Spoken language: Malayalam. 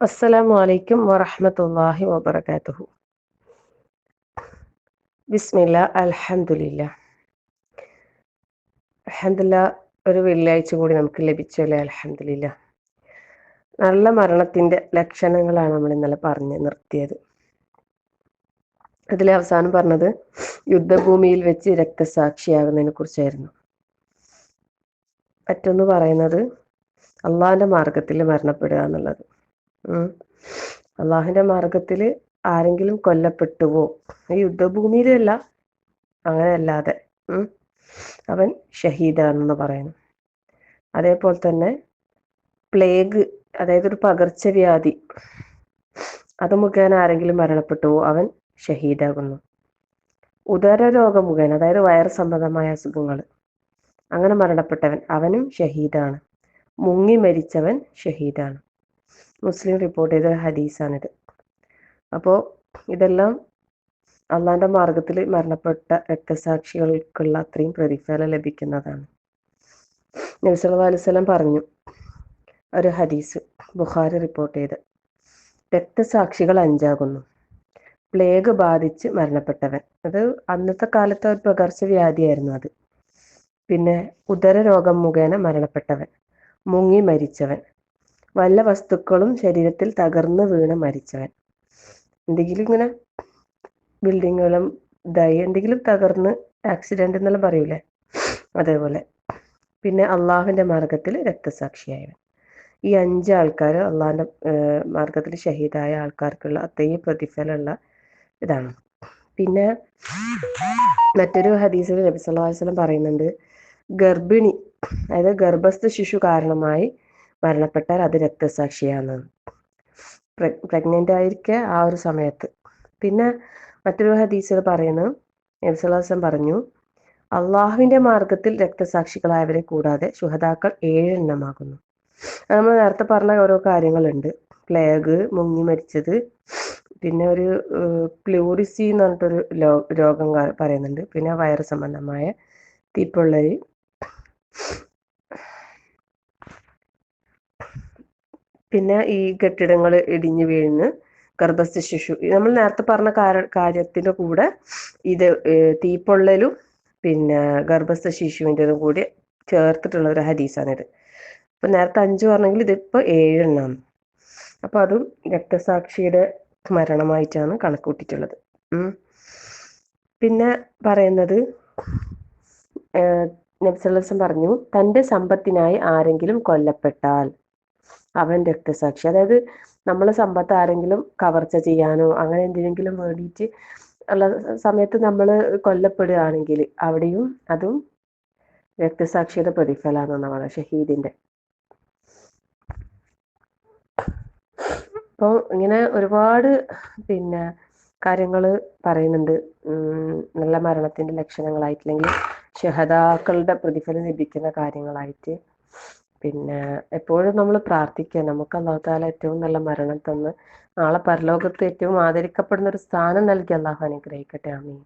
അസ്സലാമു അലൈക്കും വറഹ്മത്തുള്ളാഹി വബറകാതുഹു. ബിസ്മില്ല അലഹമുല്ല അലഹമില്ല ഒരു വെള്ളിയാഴ്ച കൂടി നമുക്ക് ലഭിച്ചല്ലേ അലഹമില്ല നല്ല മരണത്തിന്റെ ലക്ഷണങ്ങളാണ് നമ്മൾ ഇന്നലെ പറഞ്ഞ് നിർത്തിയത്. അതിലെ അവസാനം പറഞ്ഞത് യുദ്ധഭൂമിയിൽ വെച്ച് രക്തസാക്ഷിയാകുന്നതിനെ കുറിച്ചായിരുന്നു. മറ്റൊന്ന് പറയുന്നത് അള്ളാഹിന്റെ മാർഗത്തിൽ മരണപ്പെടുക എന്നുള്ളത്. ഉം. അള്ളാഹിന്റെ മാർഗത്തിൽ ആരെങ്കിലും കൊല്ലപ്പെട്ടുവോ? ഈ യുദ്ധഭൂമിയിലല്ല അങ്ങനെ അല്ലാതെ അവൻ ഷഹീദാണെന്ന് പറയുന്നു. അതേപോലെ തന്നെ പ്ലേഗ് അതായത് ഒരു പകർച്ചവ്യാധി അത് മുഖേന ആരെങ്കിലും മരണപ്പെട്ടുവോ അവൻ ഷഹീദാകുന്നു. ഉദര രോഗം മുഖേന അതായത് വയറ് സംബന്ധമായ അസുഖങ്ങൾ അങ്ങനെ മരണപ്പെട്ടവൻ അവനും ഷഹീദാണ്. മുങ്ങി മരിച്ചവൻ ഷഹീദാണ്. മുസ്ലിം റിപ്പോർട്ട് ചെയ്ത ഹദീസാണിത്. അപ്പോൾ ഇതെല്ലാം അള്ളാന്റെ മാർഗത്തിൽ മരണപ്പെട്ട രക്തസാക്ഷികൾക്കുള്ള അത്രയും പ്രതിഫലം ലഭിക്കുന്നതാണ്. നബി സല്ലല്ലാഹു അലൈഹി വസല്ലം പറഞ്ഞു ഒരു ഹദീസ് ബുഖാരി റിപ്പോർട്ട് ചെയ്ത്. രക്തസാക്ഷികൾ അഞ്ചാകുന്നു. പ്ലേഗ് ബാധിച്ച് മരണപ്പെട്ടവൻ. അത് അന്നത്തെ കാലത്തെ ഒരു പകർച്ചവ്യാധിയായിരുന്നു അത്. പിന്നെ ഉദരരോഗം മുഖേന മരണപ്പെട്ടവൻ. മുങ്ങി മരിച്ചവൻ. വല്ല വസ്തുക്കളും ശരീരത്തിൽ തകർന്നു വീണ് മരിച്ചവൻ. എന്തെങ്കിലും ഇങ്ങനെ ബിൽഡിങ്ങുകളും ഇതായി എന്തെങ്കിലും തകർന്ന് ആക്സിഡന്റ് എന്നെല്ലാം പറയൂലേ? അതേപോലെ. പിന്നെ അള്ളാഹുവിന്റെ മാർഗത്തിൽ രക്തസാക്ഷിയായവൻ. ഈ അഞ്ച് ആൾക്കാർ അള്ളാഹിന്റെ മാർഗത്തിൽ ഷഹീദായ ആൾക്കാർക്കുള്ള അത്രയും പ്രതിഫലമുള്ള ഇതാണ്. പിന്നെ മറ്റൊരു ഹദീസിൽ നബി അലൈഹി വസല്ലം പറയുന്നുണ്ട് ഗർഭിണി അതായത് ഗർഭസ്ഥ ശിശു കാരണമായി മരണപ്പെട്ടാൽ അത് രക്തസാക്ഷിയാണ് പ്രഗ്നന്റ് ആയിരിക്കെ ആ ഒരു സമയത്ത്. പിന്നെ മറ്റൊരു ഹദീസിൽ പറയുന്നു നബി സല്ലല്ലാഹു അലൈഹി വസല്ലം പറഞ്ഞു അള്ളാഹുവിന്റെ മാർഗത്തിൽ രക്തസാക്ഷികളായവരെ കൂടാതെ ശുഹതാക്കൾ ഏഴെണ്ണമാകുന്നു നമ്മൾ നേരത്തെ പറഞ്ഞ ഓരോ കാര്യങ്ങളുണ്ട്. പ്ലേഗ് മുങ്ങി മരിച്ചത് പിന്നെ ഒരു പ്ലൂറിസി എന്ന് പറഞ്ഞിട്ടൊരു രോഗം പറയുന്നുണ്ട്. പിന്നെ വയറ് സംബന്ധമായ തീപ്പൊള്ളൽ പിന്നെ ഈ കെട്ടിടങ്ങൾ ഇടിഞ്ഞു വീഴുന്ന ഗർഭസ്ഥ ശിശു. നമ്മൾ നേരത്തെ പറഞ്ഞ കാര്യത്തിന്റെ കൂടെ ഇത് തീപ്പൊള്ളലും പിന്നെ ഗർഭസ്ഥ ശിശുവിന്റെതും കൂടി ചേർത്തിട്ടുള്ള ഒരു ഹദീസാണിത് അപ്പൊ നേരത്തെ അഞ്ചു പറഞ്ഞെങ്കിൽ ഇതിപ്പോ ഏഴെണ്ണാണ്. അപ്പൊ അതും രക്തസാക്ഷിയുടെ മരണമായിട്ടാണ് കണക്കൂട്ടിയിട്ടുള്ളത്. പിന്നെ പറയുന്നത് നബ്സല്ലസം പറഞ്ഞു തന്റെ സമ്പത്തിനായി ആരെങ്കിലും കൊല്ലപ്പെട്ടാൽ അവൻ രക്തസാക്ഷി. അതായത് നമ്മൾ സമ്പത്ത് ആരെങ്കിലും കവർച്ച ചെയ്യാനോ അങ്ങനെ എന്തിനെങ്കിലും വേണ്ടിയിട്ട് ഉള്ള സമയത്ത് നമ്മൾ കൊല്ലപ്പെടുകയാണെങ്കിൽ അവിടെയും അതും രക്തസാക്ഷിയുടെ പ്രതിഫലമാണ് നമ്മളെ ഷഹീദിന്റെ. അപ്പോൾ ഇങ്ങനെ ഒരുപാട് പിന്നെ കാര്യങ്ങൾ പറയുന്നുണ്ട്. നല്ല മരണത്തിന്റെ ലക്ഷണങ്ങളായിട്ടില്ലെങ്കിൽ ഷഹദാക്കളുടെ പ്രതിഫലം ലഭിക്കുന്ന കാര്യങ്ങളായിട്ട്. പിന്നെ എപ്പോഴും നമ്മൾ പ്രാർത്ഥിക്കുക. നമുക്ക് അള്ളാഹുത്താല ഏറ്റവും നല്ല മരണം തന്ന് നാളെ പരലോകത്ത് ഏറ്റവും ആദരിക്കപ്പെടുന്ന ഒരു സ്ഥാനം നൽകി അള്ളാഹു അനുഗ്രഹിക്കട്ടെ. ആമീൻ.